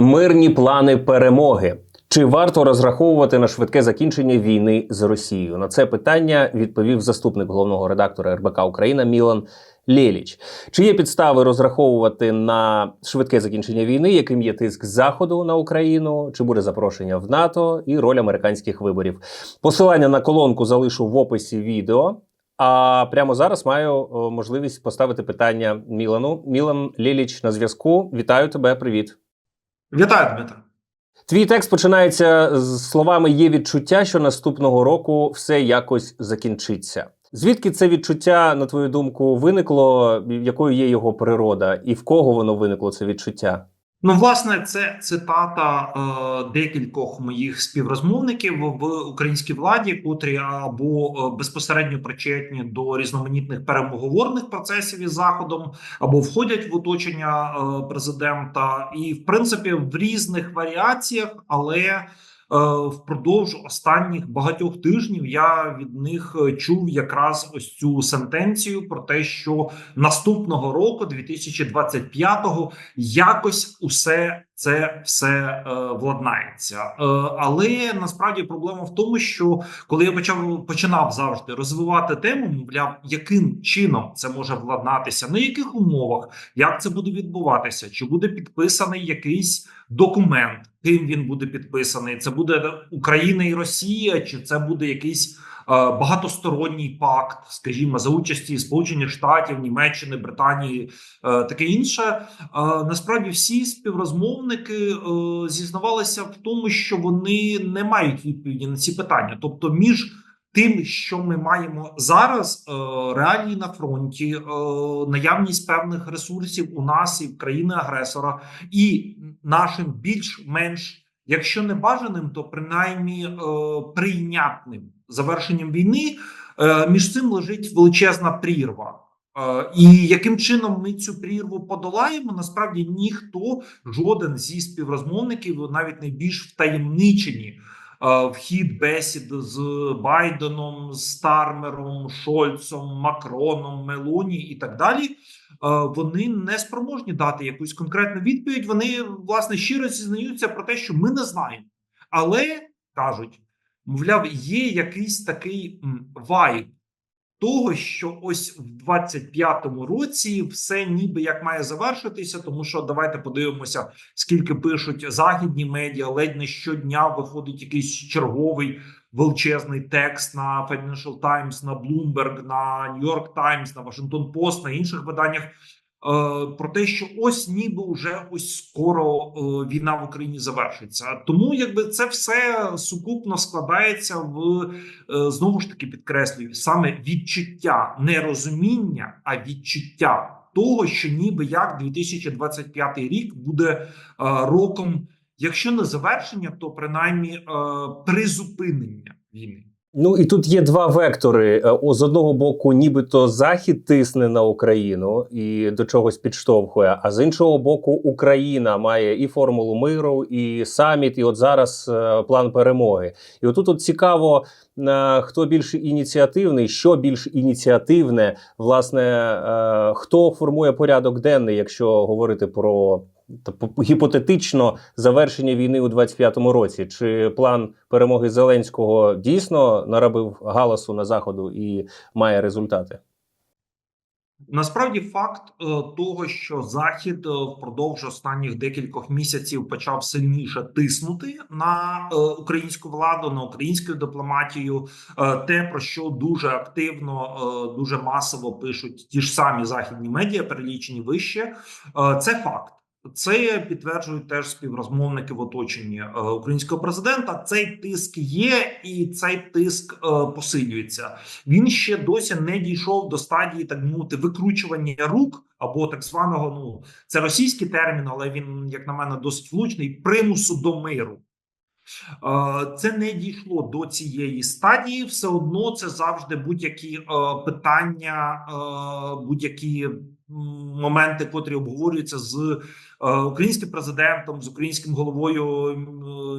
Мирні плани перемоги. Чи варто розраховувати на швидке закінчення війни з Росією? На це питання відповів заступник головного редактора РБК Україна Мілан Лєліч. Чи є підстави розраховувати на швидке закінчення війни, яким є тиск Заходу на Україну? Чи буде запрошення в НАТО і роль американських виборів? Посилання на колонку залишу в описі відео. А прямо зараз маю можливість поставити питання Мілану. Мілан Лєліч на зв'язку. Вітаю тебе. Привіт. Вітаю, Дмитро. Твій текст починається з словами: є відчуття, що наступного року все якось закінчиться. Звідки це відчуття, на твою думку, виникло? Якою є його природа, і в кого воно виникло це відчуття? Ну, власне, це цитата е, декількох моїх співрозмовників в українській владі, котрі або е, безпосередньо причетні до різноманітних переговорних процесів із заходом, або входять в оточення е, президента, і в принципі в різних варіаціях, але впродовж останніх багатьох тижнів я від них е, чув якраз ось цю сентенцію про те, що наступного року, 2025-го, якось усе це все е, владнається. Е, але насправді проблема в тому, що коли я почав починав завжди розвивати тему, мовляв, яким чином це може владнатися, на яких умовах, як це буде відбуватися, чи буде підписаний якийсь документ, ким він буде підписаний, це буде Україна і Росія, чи це буде якийсь. Е, Багатосторонній пакт, скажімо, за участі Сполучених Штатів, Німеччини, Британії, е, таке інше. Е, Насправді всі співрозмовники зізнавалися в тому, що вони не мають відповіді на ці питання. Тобто, між тим, що ми маємо зараз, реалії на фронті, наявність певних ресурсів у нас і в країни агресора, і нашим більш-менш, якщо не бажаним, то принаймні е, прийнятним завершенням війни. е, Між цим лежить величезна прірва. Е, І яким чином ми цю прірву подолаємо? Насправді ніхто, жоден зі співрозмовників, навіть найбільш втаємничені е, в хід бесід з Байденом, Стармером, Шольцом, Макроном, Мелоні і так далі. Вони не спроможні дати якусь конкретну відповідь. Вони власне щиро зізнаються про те, що ми не знаємо, але кажуть, мовляв, є якийсь такий вайб того, що ось в 25-му році все ніби як має завершитися, тому що давайте подивимося, скільки пишуть західні медіа. Ледь не щодня виходить якийсь черговий величезний текст на Financial Times, на Bloomberg, на New York Times, на Washington Post, на інших виданнях. е, Про те, що ось ніби вже ось скоро е, війна в Україні завершиться, тому якби це все сукупно складається в е, знову ж таки підкреслюю саме відчуття не розуміння, а відчуття того, що ніби як 2025 рік буде роком, якщо не завершення, то принаймні е, призупинення війни. Ну і тут є два вектори. Е, З одного боку, нібито Захід тисне на Україну і до чогось підштовхує. А з іншого боку, Україна має і формулу миру, і саміт, і от зараз е, план перемоги. І отут от цікаво, хто більш ініціативний, що більш ініціативне, власне, хто формує порядок денний, якщо говорити про. Та гіпотетично завершення війни у 25-му році. Чи план перемоги Зеленського дійсно наробив галасу на заходу і має результати? Насправді факт е, того, що Захід е, впродовж останніх декількох місяців почав сильніше тиснути на е, українську владу, на українську дипломатію, те про що дуже активно, дуже масово пишуть ті ж самі західні медіа, перелічені вище, це факт. Це підтверджують теж співрозмовники в оточенні е, українського президента. Цей тиск є, і цей тиск е, посилюється він ще досі не дійшов до стадії, так мовити, викручування рук або так званого, ну це російський термін, але він, як на мене, досить влучний примусу до миру. Е, Це не дійшло до цієї стадії. Все одно це завжди будь-які питання, будь-які моменти, котрі обговорюються з українським президентом, з українським головою е,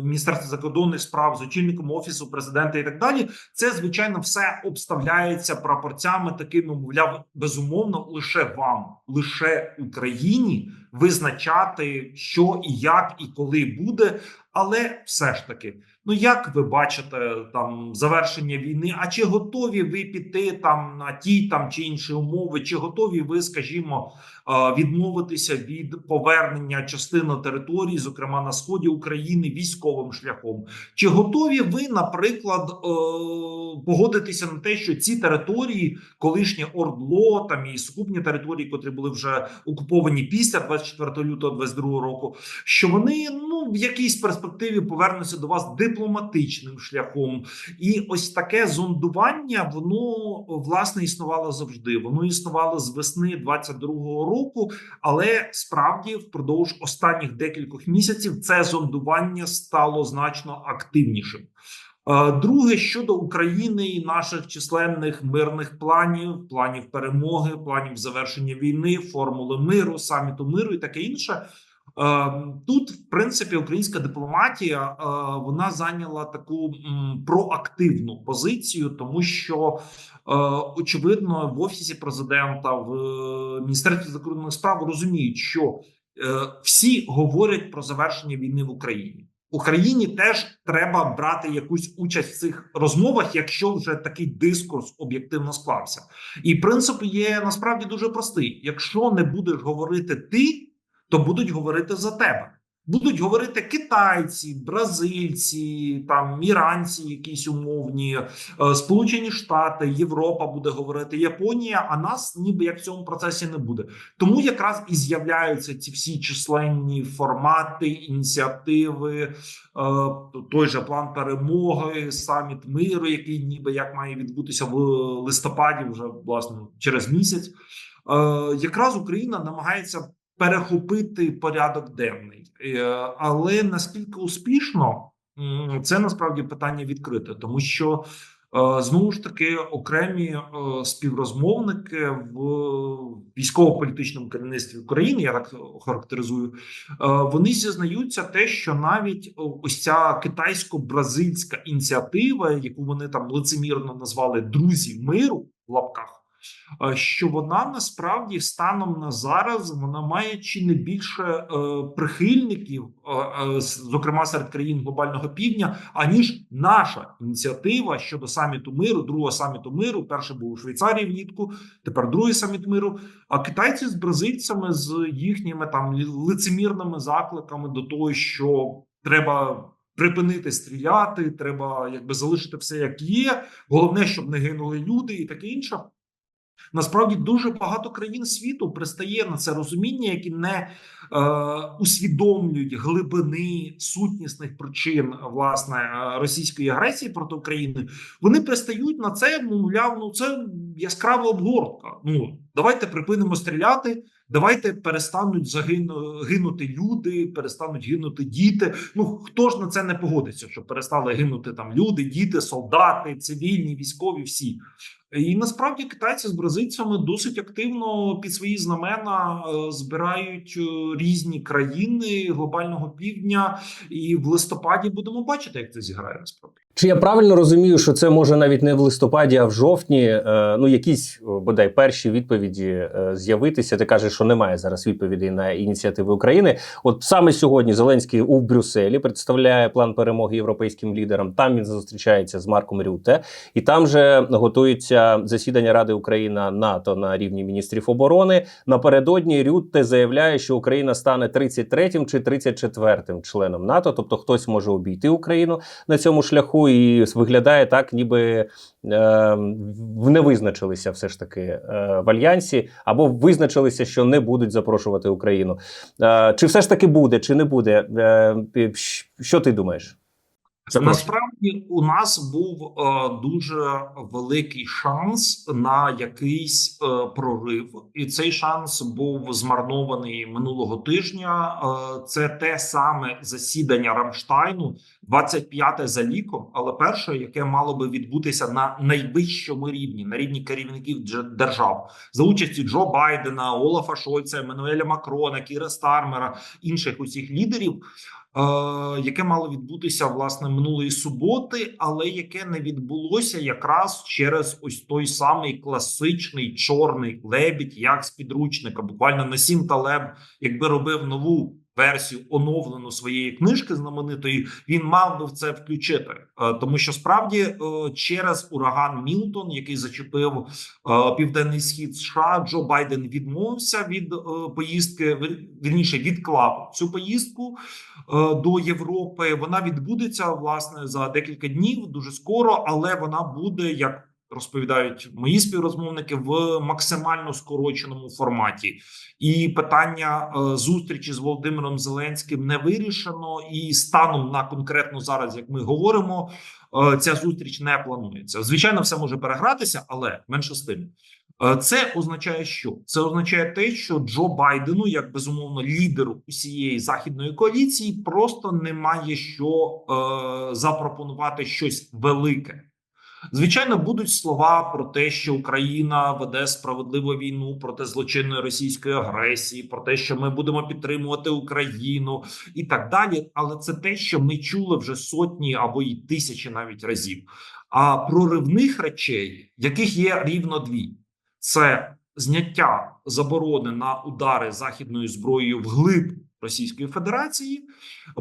Міністерства закордонних справ, з очільником офісу президента і так далі. Це звичайно все обставляється прапорцями такими, мовляв, безумовно, лише вам, лише Україні визначати, що і як і коли буде. Але все ж таки, ну як ви бачите там завершення війни? А чи готові ви піти там на ті там чи інші умови? Чи готові ви, скажімо, відмовитися від повернення частини території, зокрема на сході України, військовим шляхом? Чи готові ви, наприклад, е, погодитися на те, що ці території, колишнє Ордло, там і сукупні території, котрі були вже окуповані після 24 лютого 22 року, що вони ну в якійсь перспективі повернуться до вас дипломатичним шляхом, і ось таке зондування, воно власне існувало завжди. Воно існувало з весни 22-го року, але справді впродовж останніх декількох місяців це зондування стало значно активнішим. Е, Друге щодо України і наших численних мирних планів, планів перемоги, планів завершення війни, формули миру, саміту миру і таке інше. Е, Тут, в принципі, українська дипломатія е, вона зайняла таку проактивну позицію, тому що е, очевидно в офісі президента в е, міністерстві закордонних справ розуміють, що всі говорять про завершення війни в Україні. Україні теж треба брати якусь участь в цих розмовах, якщо вже такий дискурс об'єктивно склався. І принцип є насправді дуже простий: якщо не будеш говорити ти, то будуть говорити за тебе. Будуть говорити китайці, бразильці, там іранці, якісь умовні, е, Сполучені Штати, Європа буде говорити, Японія. А нас ніби як в цьому процесі не буде. Тому якраз і з'являються ці всі численні формати, ініціативи, е, той же план перемоги, саміт миру, який ніби як має відбутися в листопаді, вже власне через місяць. Е, Якраз Україна намагається перехопити порядок денний, Е, але наскільки успішно це насправді питання відкрите, тому що е, знову ж таки окремі е, співрозмовники в військово-політичному керівництві України, я так характеризую, вони зізнаються те, що навіть ось ця китайсько-бразильська ініціатива, яку вони там лицемірно назвали друзі миру в лапках. Що вона насправді станом на зараз вона має чи не більше е, прихильників, е, е, зокрема серед країн глобального півдня, аніж наша ініціатива щодо саміту миру, другого саміту миру. Перший був у Швейцарії влітку, тепер другий саміт миру. А китайці з бразильцями з їхніми там лицемірними закликами до того, що треба. Припинити стріляти, треба якби залишити все як є. Головне, щоб не гинули люди, і таке інше. Насправді дуже багато країн світу пристає на це розуміння, які не е, усвідомлюють глибини сутнісних причин власне е, російської агресії проти України. Вони пристають на це, мовляв, ну це яскрава обгортка. Ну давайте припинимо стріляти. Давайте перестануть загину гинути люди, перестануть гинути діти. Ну хто ж на це не погодиться, що перестали гинути там люди, діти, солдати, цивільні, військові, всі. І насправді китайці з бразильцями досить активно під свої знамена е, збирають е, різні країни глобального півдня, і в листопаді будемо бачити, як це зіграє насправді. Чи я правильно розумію, що це може навіть не в листопаді, а в жовтні? е, Ну, якісь бодай перші відповіді з'явитися. Ти кажеш, що немає зараз відповідей на ініціативи України. От саме сьогодні Зеленський у Брюсселі представляє план перемоги європейським лідерам. Там він зустрічається з Марком Рюте, і там же готується засідання Ради Україна НАТО на рівні міністрів оборони. Напередодні Рютте заявляє, що Україна стане 33-м чи 34-м членом НАТО, тобто хтось може обійти Україну на цьому шляху, і виглядає так, ніби е, не визначилися все ж таки е, в альянсі, або визначилися, що не будуть запрошувати Україну. Е, чи все ж таки буде, чи не буде? Е, що ти думаєш? Насправді у нас був е, дуже великий шанс на якийсь е, прорив, і цей шанс був змарнований минулого тижня. Е, це те саме засідання Рамштайну, 25-те за ліком, але перше, яке мало би відбутися на найвищому рівні, на рівні керівників держав, за участі Джо Байдена, Олафа Шольца, Еммануеля Макрона, Кіра Стармера, інших усіх лідерів. Е, яке мало відбутися власне минулої суботи, але яке не відбулося якраз через ось той самий класичний чорний лебідь, як з підручника. Буквально Насім Талеб, якби робив нову версію оновлену своєї книжки знаменитої, він мав би в це включити, Е, тому що справді е, через ураган Мілтон, який зачепив е, південний схід США, Джо Байден відмовився від поїздки. вір- Вірніше відклав цю поїздку до Європи. Вона відбудеться власне за декілька днів, дуже скоро, але вона буде як. Розповідають мої співрозмовники в максимально скороченому форматі, і питання е, зустрічі з Володимиром Зеленським не вирішено. І станом на конкретно зараз, як ми говоримо, е, ця зустріч не планується. Звичайно, все може перегратися, але менше з тим. Е, Це означає, що це означає те, що Джо Байдену, як безумовно лідеру усієї західної коаліції, просто немає що е, запропонувати щось велике. Звичайно, будуть слова про те, що Україна веде справедливу війну проти злочинної російської агресії, про те, що ми будемо підтримувати Україну і так далі. Але це те, що ми чули вже сотні або й тисячі навіть разів. А проривних речей, яких є рівно дві, це зняття заборони на удари західною зброєю вглиб Російської Федерації.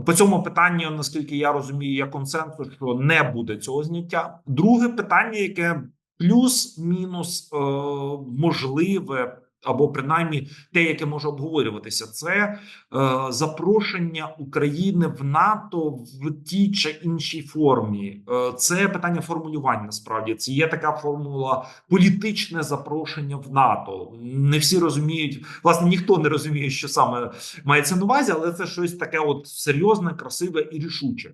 По цьому питанню, наскільки я розумію, є консенсус, що не буде цього зняття. Друге питання, яке плюс-мінус е, можливе. Або принаймні те, яке може обговорюватися, це е, запрошення України в НАТО в тій чи іншій формі. Е, це питання формулювання. Насправді це є така формула політичне запрошення в НАТО. Не всі розуміють, власне, ніхто не розуміє, що саме мається на увазі, але це щось таке, от серйозне, красиве і рішуче.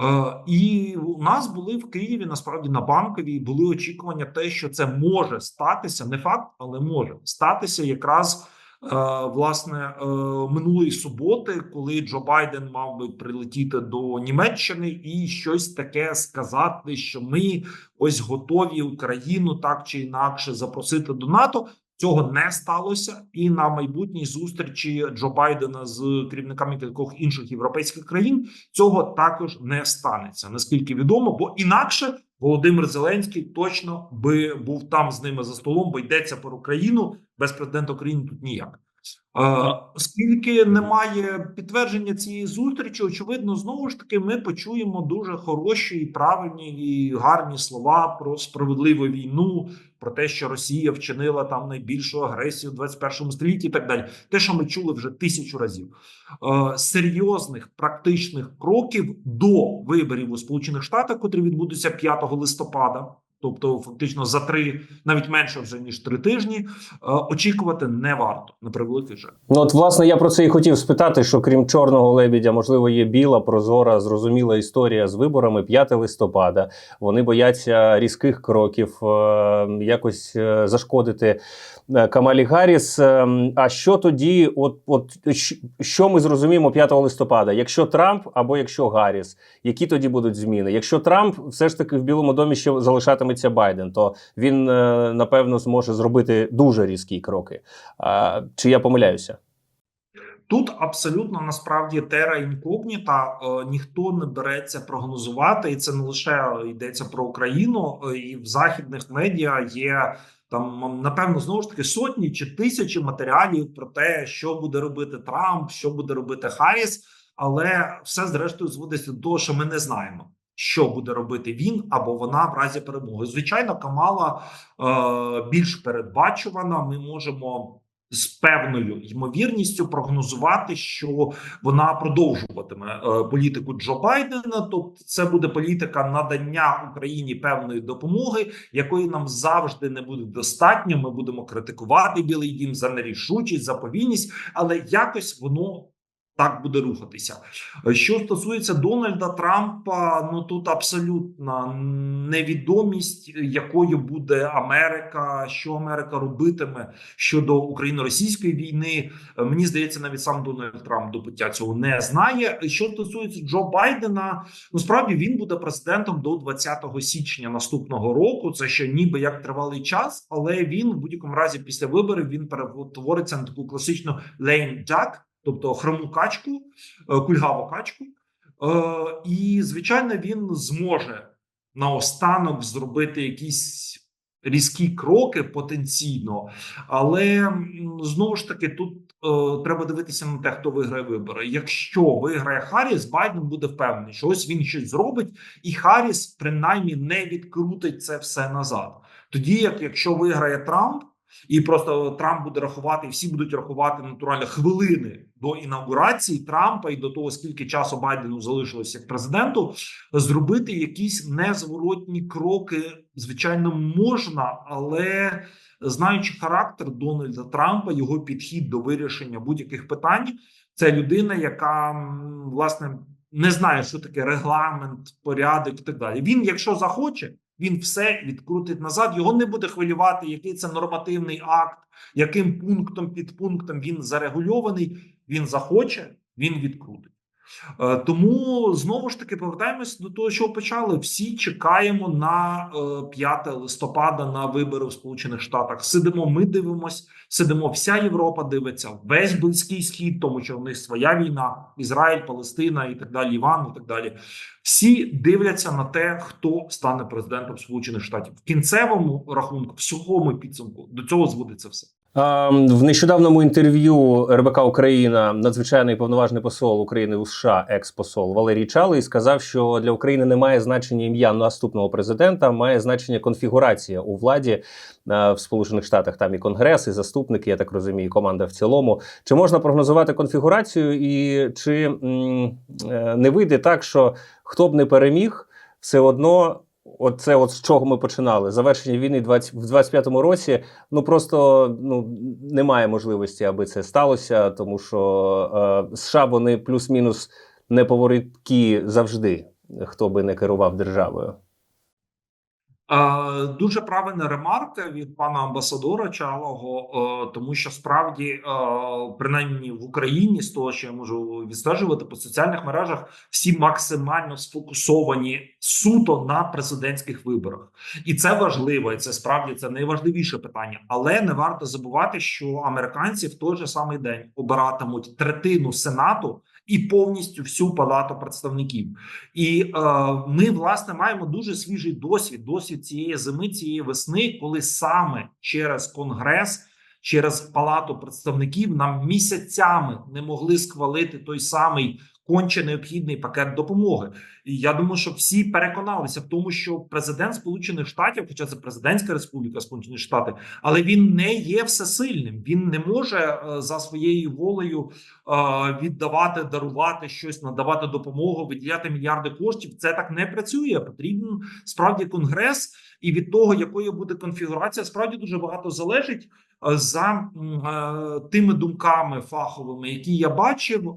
Е, і у нас були в Києві насправді на банковій були очікування, те, що це може статися, не факт, але може статися якраз. е, Власне, е, минулої суботи, коли Джо Байден мав би прилетіти до Німеччини і щось таке сказати, що ми ось готові Україну так чи інакше запросити до НАТО. Цього не сталося, і на майбутній зустрічі Джо Байдена з керівниками кількох інших європейських країн цього також не станеться. Наскільки відомо, бо інакше Володимир Зеленський точно би був там з ними за столом, бо йдеться про Україну без президента України тут ніяк. Оскільки немає підтвердження цієї зустрічі, очевидно, знову ж таки, ми почуємо дуже хороші і правильні і гарні слова про справедливу війну, про те, що Росія вчинила там найбільшу агресію в 21 столітті, і так далі. Те, що ми чули вже тисячу разів, е, серйозних практичних кроків до виборів у Сполучених Штатах, котрі відбудуться 5 листопада. Тобто, фактично за три, навіть менше вже ніж три тижні, е, очікувати не варто на превеликий жаль. Ну, от, власне, я про це і хотів спитати, що крім чорного лебідя, можливо, є біла, прозора, зрозуміла історія з виборами 5 листопада. Вони бояться різких кроків, е, якось е, зашкодити Камалі Гарріс. А що тоді, от, от що ми зрозуміємо 5 листопада? Якщо Трамп або якщо Гарріс, які тоді будуть зміни? Якщо Трамп все ж таки в Білому домі ще залишатиметься Байден, то він е, напевно зможе зробити дуже різкі кроки. Чи я помиляюся? Тут абсолютно насправді тера інкогніта, е, ніхто не береться прогнозувати, і це не лише йдеться про Україну, е, і в західних медіа є там напевно знову ж таки сотні чи тисячі матеріалів про те, що буде робити Трамп, що буде робити Харріс, але все зрештою зводиться до того, що ми не знаємо. Що буде робити він або вона в разі перемоги? Звичайно, Камала е, більш передбачувана. Ми можемо з певною ймовірністю прогнозувати, що вона продовжуватиме е, політику Джо Байдена. Тобто, це буде політика надання Україні певної допомоги, якої нам завжди не буде достатньо. Ми будемо критикувати Білий Дім за нерішучість, за повільність, але якось воно. Так буде рухатися. Що стосується Дональда Трампа, ну тут абсолютна невідомість, якою буде Америка, що Америка робитиме щодо україно-російської війни. Мені здається, навіть сам Дональд Трамп до пиття цього не знає. Що стосується Джо Байдена, ну справді він буде президентом до 20 січня наступного року. Це ще ніби як тривалий час, але він в будь-якому разі після виборів він перетвориться на таку класичну duck, тобто хрому качку, е, кульгаву качку. Е, І звичайно, він зможе наостанок зробити якісь різкі кроки потенційно, але знову ж таки тут е, треба дивитися на те, хто виграє вибори. Якщо виграє Харріс, Байден буде впевнений, що ось він щось зробить, і Харріс принаймні не відкрутить це все назад. Тоді, як якщо виграє Трамп. І просто Трамп буде рахувати, всі будуть рахувати натурально хвилини до інаугурації Трампа і до того, скільки часу Байдену залишилось як президенту, зробити якісь незворотні кроки, звичайно, можна, але знаючи характер Дональда Трампа, його підхід до вирішення будь-яких питань, це людина, яка власне не знає, що таке регламент, порядок і так далі. Він, якщо захоче. Він все відкрутить назад. Його не буде хвилювати, який це нормативний акт, яким пунктом під пунктом він зарегульований. Він захоче, він відкрутить. Е, Тому знову ж таки повертаємось до того, що почали. Всі чекаємо на е, 5 листопада на вибори в Сполучених Штатах. Сидимо, ми дивимось, сидимо. Вся Європа дивиться, весь близький схід, тому що в них своя війна, Ізраїль, Палестина і так далі, Іван і так далі. Всі дивляться на те, хто стане президентом Сполучених Штатів. В кінцевому рахунку, в сухому підсумку, до цього зводиться все. В нещодавному інтерв'ю РБК Україна надзвичайний повноважний посол України у США, екс-посол Валерій Чалий, сказав, що для України не має значення ім'я наступного президента, має значення конфігурація у владі в Сполучених Штатах. Там і конгрес, і заступники, я так розумію, і команда в цілому. Чи можна прогнозувати конфігурацію, і чи е, не вийде так, що хто б не переміг, все одно. Оце, от з чого ми починали. Завершення війни 20, в 25-му році. Ну просто ну немає можливості, аби це сталося, тому що е, США вони плюс-мінус неповороткі завжди, хто би не керував державою. Е, Дуже правильна ремарка від пана амбасадора Чалого, е, тому що справді, е, принаймні в Україні, з того, що я можу відстежувати по соціальних мережах, всі максимально сфокусовані суто на президентських виборах, і це важливо. І це справді це найважливіше питання. Але не варто забувати, що американці в той же самий день обиратимуть третину сенату і повністю всю палату представників. І е, ми власне маємо дуже свіжий досвід, досвід цієї зими, цієї весни, коли саме через конгрес, через палату представників нам місяцями не могли схвалити той самий конче необхідний пакет допомоги. І я думаю, що всі переконалися в тому, що президент Сполучених Штатів, хоча це президентська республіка Сполучені Штати, але він не є всесильним. Він не може е, за своєю волею е, віддавати, дарувати щось, надавати допомогу, виділяти мільярди коштів. Це так не працює. Потрібен справді конгрес, і від того, якою буде конфігурація, справді дуже багато залежить е, за е, тими думками фаховими, які я бачив е,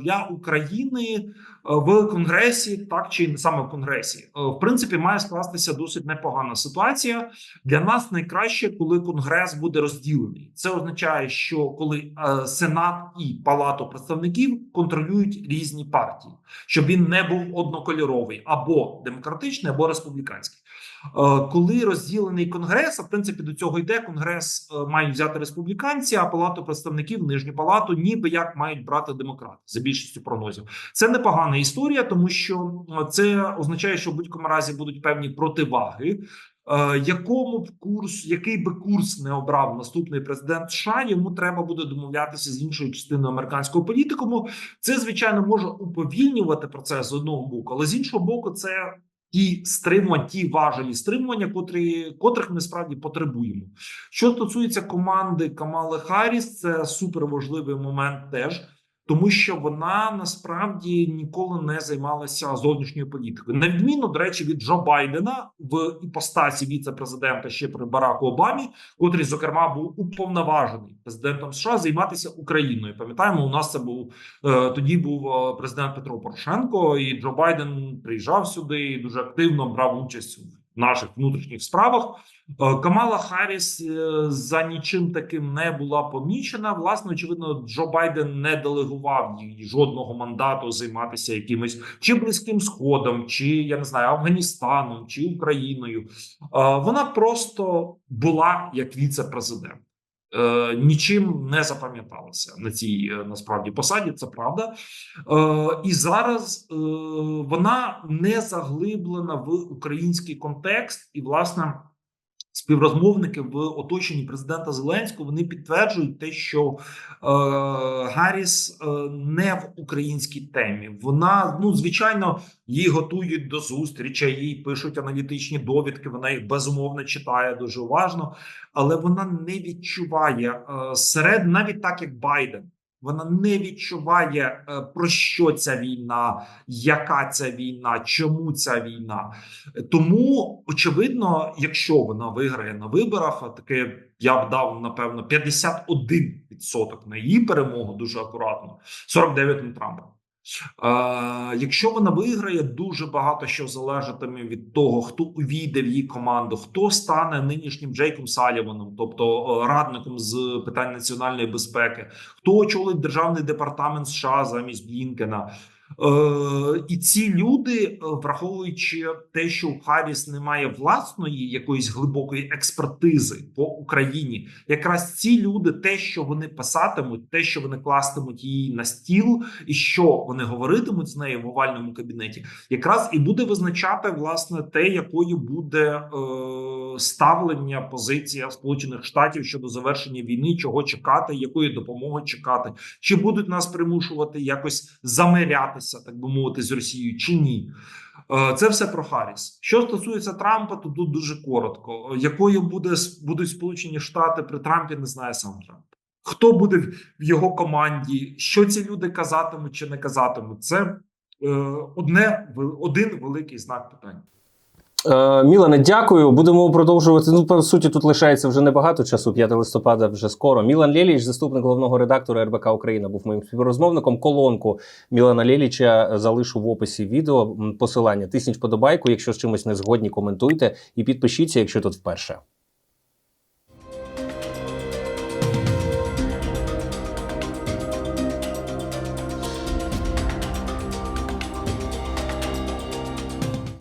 для України в конгресі, так чи саме в конгресі, в принципі, має скластися досить непогана ситуація. Для нас найкраще, коли конгрес буде розділений. Це означає, що коли сенат і палату представників контролюють різні партії, щоб він не був однокольоровий або демократичний, або республіканський. Е, Коли розділений конгрес, а в принципі до цього йде конгрес е, мають взяти республіканці, а палату представників, нижню палату, ніби як мають брати демократи за більшістю прогнозів. Це непогана історія, тому що е, це означає, що в будь-якому разі будуть певні противаги. Якому б курс, який би курс не обрав наступний президент США, йому треба буде домовлятися з іншою частиною американського політикуму. Це звичайно може уповільнювати процес з одного боку, але з іншого боку, це ті стримування, ті важелі стримування, котрі котрих ми справді потребуємо. Що стосується команди Камали Харріс, це суперважливий момент теж. Тому що вона насправді ніколи не займалася зовнішньою політикою. На відміну, до речі, від Джо Байдена в іпостасі віце-президента ще при Бараку Обамі, котрий, зокрема, був уповноважений президентом США займатися Україною. Пам'ятаємо, у нас це був е, тоді був е, президент Петро Порошенко, і Джо Байден приїжджав сюди і дуже активно брав участь в наших внутрішніх справах. Е, Камала Харріс е, за нічим таким не була помічена. Власне, очевидно, Джо Байден не делегував їй жодного мандату займатися якимось чи близьким сходом, чи я не знаю, Афганістаном, чи Україною. Е, Вона просто була як віце-президент. Е, Нічим не запам'яталася на цій е, насправді посаді. Це правда, Е, і зараз вона не заглиблена в український контекст, і власне співрозмовники в оточенні президента Зеленського вони підтверджують те, що е, Гарріс е, не в українській темі. Вона ну звичайно її готують до зустрічей, їй пишуть аналітичні довідки. Вона їх безумовно читає дуже уважно, але вона не відчуває е, серед навіть так як Байден. Вона не відчуває е, про що ця війна, яка ця війна, чому ця війна. Тому очевидно, якщо вона виграє на виборах, таке я б дав напевно 51% на її перемогу, дуже акуратно, 49% на Трампа. Е, якщо вона виграє, дуже багато що залежатиме від того, хто увійде в її команду, хто стане нинішнім Джейком Саліваном, тобто е, радником з питань національної безпеки, хто очолить державний департамент США замість Блінкена. Е, і ці люди, е, враховуючи те, що у Харріс немає власної якоїсь глибокої експертизи по Україні, якраз ці люди, те, що вони писатимуть, те, що вони кластимуть її на стіл, і що вони говоритимуть з нею в овальному кабінеті, якраз і буде визначати власне те, якою буде е, ставлення позиція Сполучених Штатів щодо завершення війни, чого чекати, якої допомоги чекати, чи будуть нас примушувати якось замирятися, так би мовити, з Росією, чи ні. Е, Це все про Харріс. Що стосується Трампа, то тут дуже коротко. Якою буде будуть Сполучені Штати при Трампі, не знає сам Трамп. Хто буде в його команді? Що ці люди казатимуть чи не казатимуть? Це е, одне один великий знак питання. Е, Мілане, дякую. Будемо продовжувати. Ну, по суті, тут лишається вже небагато часу. 5 листопада вже скоро. Мілан Лєліч, заступник головного редактора РБК Україна, був моїм співрозмовником. Колонку Мілана Лєліча залишу в описі відео. Посилання. Тисніть подобайку. Якщо з чимось не згодні, коментуйте і підпишіться, якщо тут вперше.